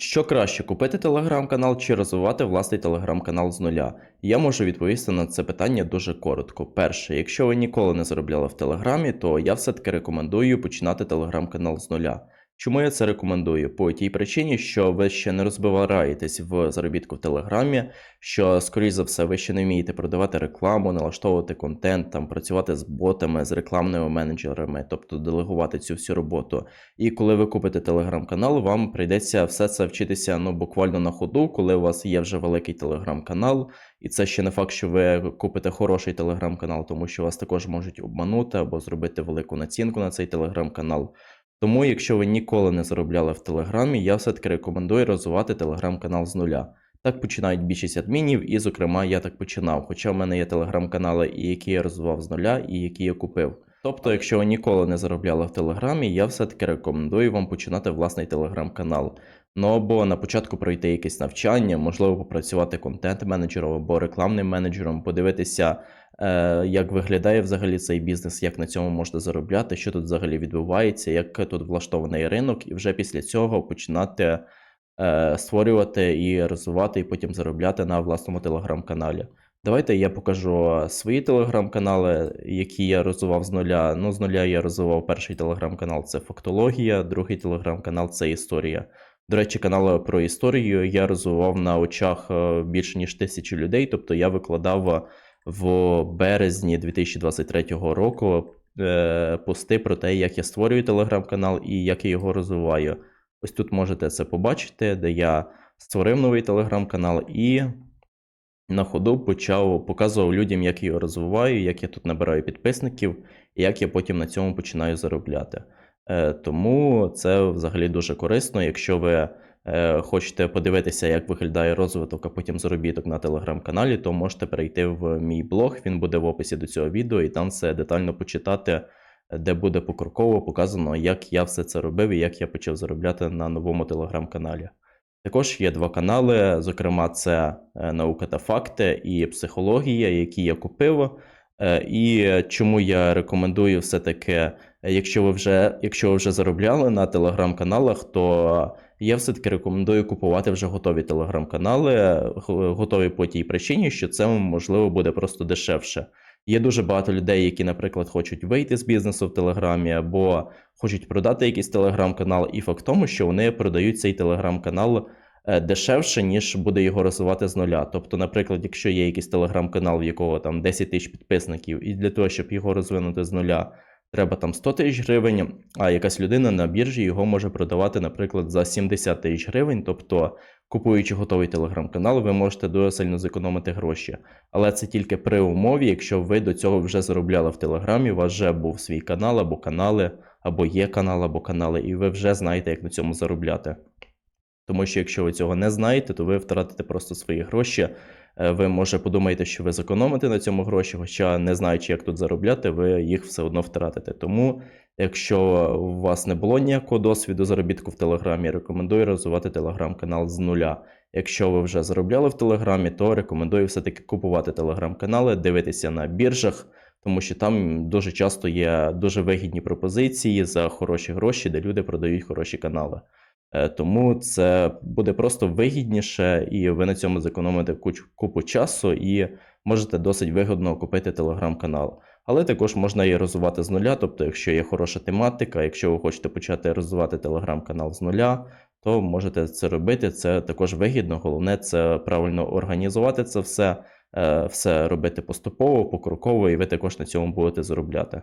Що краще купити телеграм-канал чи розвивати власний телеграм-канал з нуля? Я можу відповісти на це питання дуже коротко. Перше, якщо ви ніколи не заробляли в Телеграмі, то я все-таки рекомендую починати телеграм-канал з нуля. Чому я це рекомендую? По тій причині, що ви ще не розбиваєтесь в заробітку в Телеграмі, що, скоріш за все, ви ще не вмієте продавати рекламу, налаштовувати контент, там працювати з ботами, з рекламними менеджерами, тобто делегувати цю всю роботу. І коли ви купите телеграм-канал, вам прийдеться все це вчитися ну буквально на ходу, коли у вас є вже великий телеграм-канал. І це ще не факт, що ви купите хороший телеграм-канал, тому що вас також можуть обманути або зробити велику націнку на цей телеграм-канал. Тому, якщо ви ніколи не заробляли в Телеграмі, я все-таки рекомендую розвивати телеграм-канал з нуля. Так починають більшість адмінів, і, зокрема, я так починав. Хоча в мене є телеграм-канали, і які я розвивав з нуля, і які я купив. Тобто, якщо ви ніколи не заробляли в Телеграмі, я все-таки рекомендую вам починати власний телеграм-канал. Ну або на початку пройти якесь навчання, можливо, попрацювати контент-менеджером або рекламним менеджером, подивитися, як виглядає взагалі цей бізнес, як на цьому можна заробляти, що тут взагалі відбувається, як тут влаштований ринок, і вже після цього починати е, створювати і розвивати, і потім заробляти на власному телеграм-каналі. Давайте я покажу свої телеграм-канали, які я розвивав з нуля. Ну, з нуля я розвивав перший телеграм-канал це фактологія, другий телеграм-канал це історія. До речі, канал про історію я розвивав на очах е, більше ніж тисячі людей. Тобто я викладав в березні 2023 року е, пости про те, як я створюю телеграм-канал і як я його розвиваю. Ось тут можете це побачити, де я створив новий телеграм-канал і на ходу почав показував людям, як його розвиваю, як я тут набираю підписників, і як я потім на цьому починаю заробляти. Е, Тому це взагалі дуже корисно, якщо ви хочете подивитися, як виглядає розвиток, а потім заробіток на телеграм-каналі, то можете перейти в мій блог, він буде в описі до цього відео, і там все детально почитати, де буде покроково показано, як я все це робив і як я почав заробляти на новому телеграм-каналі. Також є два канали, зокрема, це е, наука та факти і психологія, які я купив. Е, І чому я рекомендую все-таки, е, якщо ви вже, якщо ви вже заробляли на телеграм-каналах, то я все-таки рекомендую купувати вже готові телеграм-канали, готові по тій причині, що це можливо буде просто дешевше. Є дуже багато людей, які, наприклад, хочуть вийти з бізнесу в Телеграмі або хочуть продати якийсь телеграм-канал, і факт тому, що вони продають цей телеграм-канал дешевше, ніж буде його розвивати з нуля. Тобто, наприклад, якщо є якийсь телеграм-канал, в якого там 10 тисяч підписників, і для того, щоб його розвинути з нуля, треба там 100 тисяч гривень, а якась людина на біржі його може продавати, наприклад, за 70 тисяч гривень. Тобто, купуючи готовий телеграм-канал, ви можете дуже сильно зекономити гроші. Але це тільки при умові, якщо ви до цього вже заробляли в Телеграмі, у вас вже був свій канал або канали, або є канал, або канали, і ви вже знаєте, як на цьому заробляти. Тому що якщо ви цього не знаєте, то ви втратите просто свої гроші. Е, Ви може подумаєте, що ви зекономите на цьому гроші, хоча не знаючи, як тут заробляти, ви їх все одно втратите. Тому, якщо у вас не було ніякого досвіду заробітку в Телеграмі, рекомендую розвивати телеграм-канал з нуля. Якщо ви вже заробляли в Телеграмі, то рекомендую все-таки купувати телеграм-канали, дивитися на біржах, тому що там дуже часто є дуже вигідні пропозиції за хороші гроші, де люди продають хороші канали. Е, Тому це буде просто вигідніше, і ви на цьому зекономите куч- купу часу і можете досить вигідно купити телеграм-канал. Але також можна і розвивати з нуля. Тобто, якщо є хороша тематика, якщо ви хочете почати розвивати телеграм-канал з нуля, то можете це робити. Це також вигідно. Головне це правильно організувати це все, е, все робити поступово, покроково, і ви також на цьому будете заробляти.